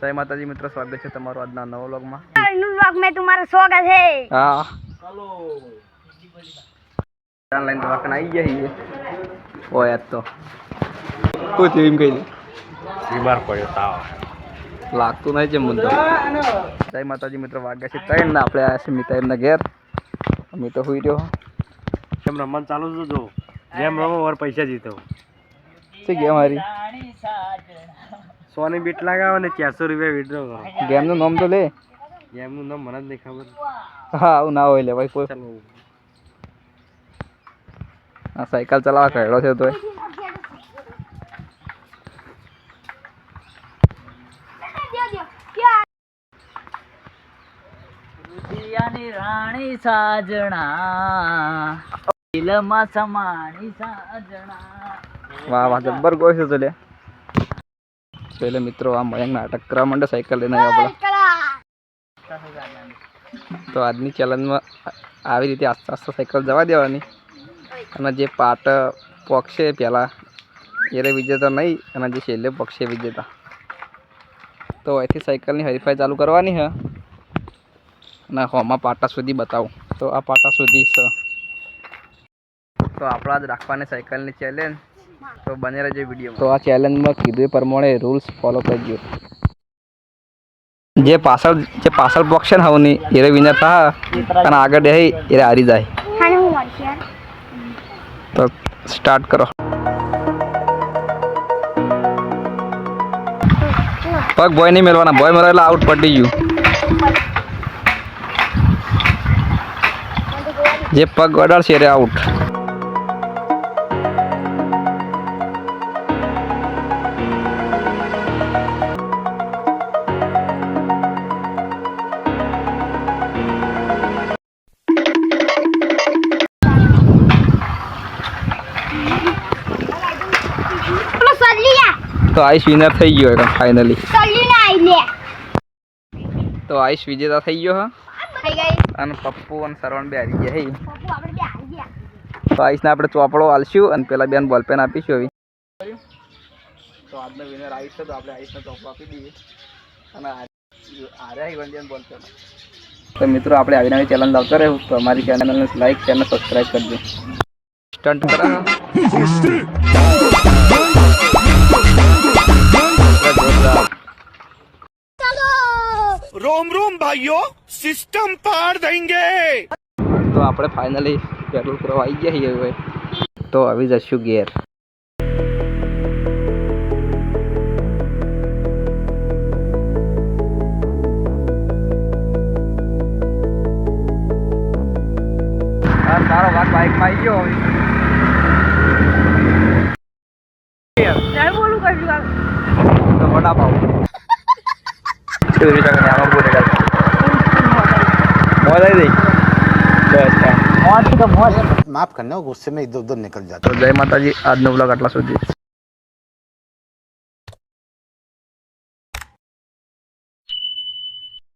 જય માતાજી મિત્રો સ્વાગત છે તમારું આજના નવો વ્લોગમાં. ન્યુ વ્લોગ મે તમારું સ્વાગત છે. હા. લાઈન ઓનલાઈન દવાખાના આવી ગયા હી ઓય આ તો. કોઈ થયું એમ કહી દે બીમાર પડ્યો તાવ. લાગતું નહીં છે મને જય માતાજી મિત્રો વાગ્યા છે ત્રણ. ના આપણે આવ્યા છે મિતા એમના ઘેર. અમે તો હોઈ રહ્યો. કેમ રમવાનું ચાલુ જ જો? જેમ રમો વાર પૈસા જીતો. છે ગેમ હારી સોની બીટ લગાવો ને ચારસો રૂપિયા વિડ્રો કરો. ગેમનું નામ તો લે. ગેમનું નામ મને જ નહીં ખબર. હા આવું ના હોય લે ભાઈ કોઈ આ સાયકલ ચલાવવા કહેડો છે તોય. રાણી સાજણા દિલમાં સમાણી સાજણા. વાહ વાહ જબ્બર ગોય છે તો લે. પેલે મિત્રો આ મયંક નાટક કરવા માંડે સાયકલ લઈને આપણે તો આજની ચેલેન્જમાં આવી રીતે આસ્તે આસ્તે સાયકલ જવા દેવાની અને જે પાટ પક્ષે પહેલાં એને વિજેતા નહીં અને જે છેલ્લે પક્ષે વિજેતા તો અહીંથી સાયકલની હરીફાઈ ચાલુ કરવાની છે અને હોમાં પાટા સુધી બતાવું તો આ પાટા સુધી છે તો આપણા જ રાખવાની સાયકલની ચેલેન્જ તો બને રહેજો વીડિયો તો આ ચેલેન્જમાં કીધું એ પ્રમાણે રૂલ્સ ફોલો કરજો. જે પાછળ જે પાછળ બોક્સ છે એરે વિનર થા અને આગળ રહે એરે હારી જાય. તો સ્ટાર્ટ કરો. પગ બોય નહીં મેળવાના બોય મેળવા આઉટ પડી ગયું. જે પગ અડાડશે એટલે આઉટ તો આઈશ વિનર થઈ ગયો એકમ ફાઇનલી તો આઈશ વિજેતા થઈ ગયો હા? અને પપ્પુ અને સરવણ બે હારી ગયા હે? તો આઈશને આપણે ચોપડો આલશું અને પેલા બેન બોલ પેન આપીશું હવે. તો આજનો વિનર આઈશ તો આપણે આઈશને ચોપડો આપી દઈએ. અને આર્યા ઇવન બોલપેન. તો મિત્રો આપણે આવી નવી ચેનલ લાવતા રહેવું તો અમારી ચેનલને લાઈક ચેનલ સબસ્ક્રાઈબ કરજો. સ્ટન્ટ કરા. રોમ રોમ ભાઈઓ સિસ્ટમ પાર દેંગે તો આપણે ફાઇનલી પેટ્રોલ પૂરો આવી ગયા છીએ હવે તો આવી જશું ગેર તારો વાત બાઇકમાં આવી ગયો હવે બોલું કશું वडा पाव। तो माफ़ करना गुस्से में इधर उधर निकल जाता। तो जय माता जी आज नवला ब्लॉग सोची